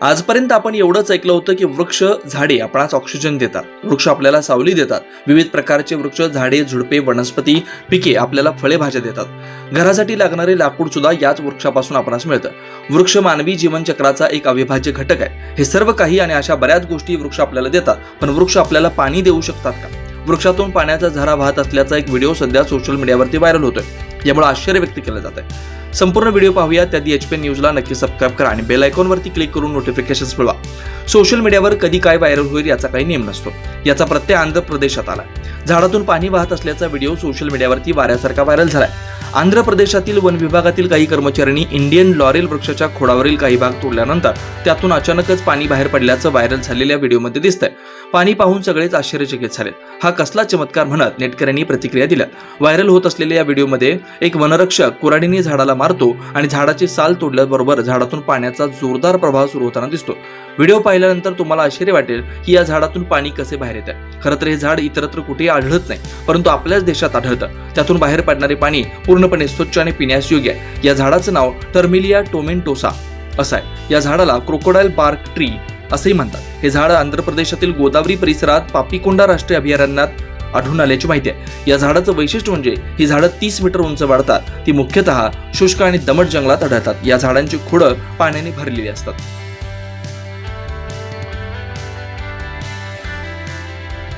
आजपर्यंत आपण एवढंच ऐकलं होतं की वृक्ष झाडे आपणास ऑक्सिजन देतात. वृक्ष आपल्याला सावली देतात. विविध प्रकारचे वृक्ष झाडे झुडपे वनस्पती पिके आपल्याला फळे भाज्या देतात. घरासाठी लागणारे लाकूड सुद्धा याच वृक्षापासून आपणास मिळतं. वृक्ष मानवी जीवनचक्राचा एक अविभाज्य घटक आहे. हे सर्व काही आणि अशा बऱ्याच गोष्टी वृक्ष आपल्याला देतात. पण वृक्ष आपल्याला पाणी देऊ शकतात का? वृक्षातून पाण्याचा झरा वाहत असल्याचा एक व्हिडिओ सध्या सोशल मीडियावरती व्हायरल होतोय. यामुळे आश्चर्य व्यक्त केलं जात आहे. संपूर्ण व्हिडिओ पाहूया. त्याआधी एच पी न्यूजला नक्की सबस्क्राईब करा आणि बेल आयकॉनवरती क्लिक करून नोटिफिकेशन्स मिळवा. सोशल मीडियावर कधी काय व्हायरल होईल याचा काही नियम नसतो. याचा प्रत्यय आंध्र प्रदेशात आला झाडातून पाणी वाहत असल्याचा व्हिडिओ सोशल मीडियावरती वाऱ्यासारखा व्हायरल झालाय. आंध्र प्रदेशातील वन विभागातील काही कर्मचाऱ्यांनी इंडियन लॉरेल वृक्षाच्या खोडावरील काही भाग तोडल्यानंतर त्यातून अचानकच पाणी बाहेर पडल्याचं व्हायरल झालेल्या व्हिडिओमध्ये दिसतंय. पाणी पाहून सगळेच आश्चर्यचकित झाले हा कसला चमत्कार म्हणत नेटकऱ्यांनी प्रतिक्रिया दिल्या व्हायरल होत असलेल्या या व्हिडिओमध्ये एक वनरक्षक कुऱ्हाडीने झाडाला मारतो आणि झाडाची साल तोडल्याबरोबर झाडातून पाण्याचा जोरदार प्रभाव सुरू होताना दिसतो. व्हिडिओ पाहिल्यानंतर तुम्हाला आश्चर्य वाटेल की या झाडातून पाणी कसे बाहेर येत आहे खरं तर हे झाड इतरत्र कुठेही आढळत नाही परंतु आपल्याच देशात आढळतं. त्यातून बाहेर पडणारे पाणी पूर्ण पूर्णपणे स्वच्छ आणि पिण्यास योग्य आहे. या झाडाचं नाव टर्मिलिया टोमेंटोसा असं आहे. या झाडाला क्रोकोडाईल बार्क ट्री असंही म्हणतात. हे झाड आंध्र प्रदेशातील गोदावरी परिसरात पापिकोंडा राष्ट्रीय अभयारण्यात आढळून आल्याची माहिती आहे. या झाडाचं वैशिष्ट्य म्हणजे ही झाडं तीस मीटर उंच वाढतात. ती मुख्यतः शुष्क आणि दमट जंगलात आढळतात. या झाडांची खोडं पाण्याने भरलेली असतात.